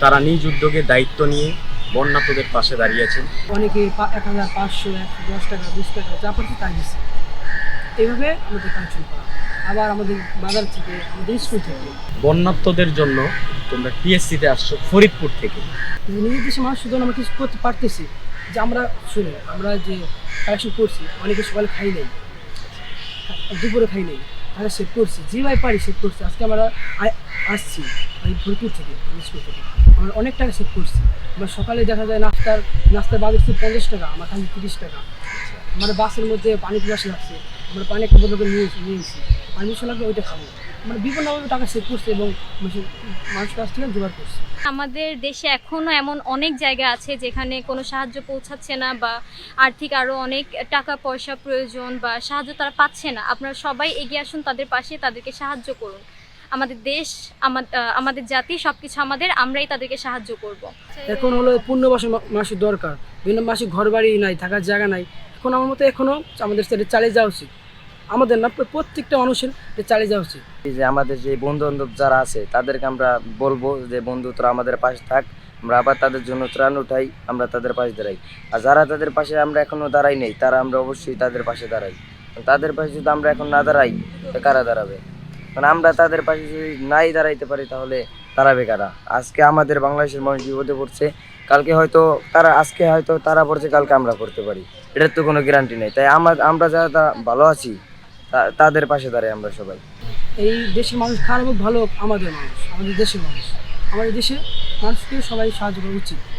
তারা নিজ উদ্যোগে দায়িত্ব নিয়ে বন্যাতদের পাশে দাঁড়িয়েছেন অনেকে এক হাজার পাঁচশো একশো দশ টাকা বিশ টাকা যা পারছে তাই দিচ্ছে এইভাবে আমাদের কালেকশন করা। আবার আমাদের বাজার থেকে আমাদের স্কুল থেকে। বন্যাত্মদের জন্য তোমরা টিএসসিতে আসছো ফরিদপুর থেকে। নিজের দেশে মানুষ শুধু আমরা কিছু করতে পারতেছি যে আমরা শুনে আমরা যে কালেকশন করছি অনেকে সকালে খাই নাই। দুপুরে খাই নাই। তাহলে সেভ করছি যেভাবে পারি সেভ করছি। আজকে আমরা আসছি আমি ভরপুর থেকে স্কুল থেকে। আমরা অনেক টাকা সেভ করছি। আমরা সকালে দেখা যায় নাস্তার নাস্তার হচ্ছে পঞ্চাশ টাকা, আমার খালি তিরিশ টাকা। আমার বাসের মধ্যে পানি পিপাসা লাগছে। আমরা পানি একটা বোতল করে নিয়ে নিয়েছি পিপাসা লাগবে ওইটা খাব। মানে বিভিন্নভাবে টাকা সেভ করছে এবং মানুষের কাছ থেকে জোগাড় করছে। আমাদের দেশে এখনও এমন অনেক জায়গা আছে যেখানে কোনো সাহায্য পৌঁছাচ্ছে না বা আর্থিক আরও অনেক টাকা পয়সা প্রয়োজন বা সাহায্য তারা পাচ্ছে না। আপনারা সবাই এগিয়ে আসুন তাদের পাশে তাদেরকে সাহায্য করুন। আমাদের দেশ আমা- আমাদের জাতি সব কিছু আমাদের আমরাই তাদেরকে সাহায্য করব। এখন হলো পূর্ণবাসী মানুষের দরকার। বিভিন্ন মাসে ঘর বাড়ি নাই থাকার জায়গা নাই। এখন আমার মতো এখনও আমাদের সেটা চালিয়ে যাওয়া উচিত। আমাদের না প্রত্যেকটা মানুষের চালিয়ে যাওয়া উচিত। যে আমাদের যে বন্ধু বান্ধব যারা আছে, তাদেরকে আমরা বলব যে, বন্ধু, তোরা আমাদের পাশে থাক, আমরা আবার তাদের জন্য ত্রাণ উঠাই, আমরা তাদের পাশে দাঁড়াই। আর যারা তাদের পাশে আমরা এখনও দাঁড়াই নেই, তারা আমরা অবশ্যই তাদের পাশে দাঁড়াই। তাদের পাশে যদি আমরা এখন না দাঁড়াই, তো কারা দাঁড়াবে? কারণ আমরা তাদের পাশে যদি নাই দাঁড়াইতে পারি, তাহলে দাঁড়াবে কারা? আজকে আমাদের বাংলাদেশের মানুষ বিপদে পড়ছে, কালকে হয়তো তারা, আজকে হয়তো তারা পড়ছে কালকে আমরা পড়তে পারি। এটার তো কোনো গ্যারান্টি নেই। তাই আমরা আমরা যারা ভালো আছি তাদের পাশে দাঁড়াই আমরা সবাই। এই দেশের মানুষ খারাপ ভালো আমাদের মানুষ, আমাদের দেশের মানুষ। আমাদের দেশে মানুষকে সবাই সাহায্য করা উচিত।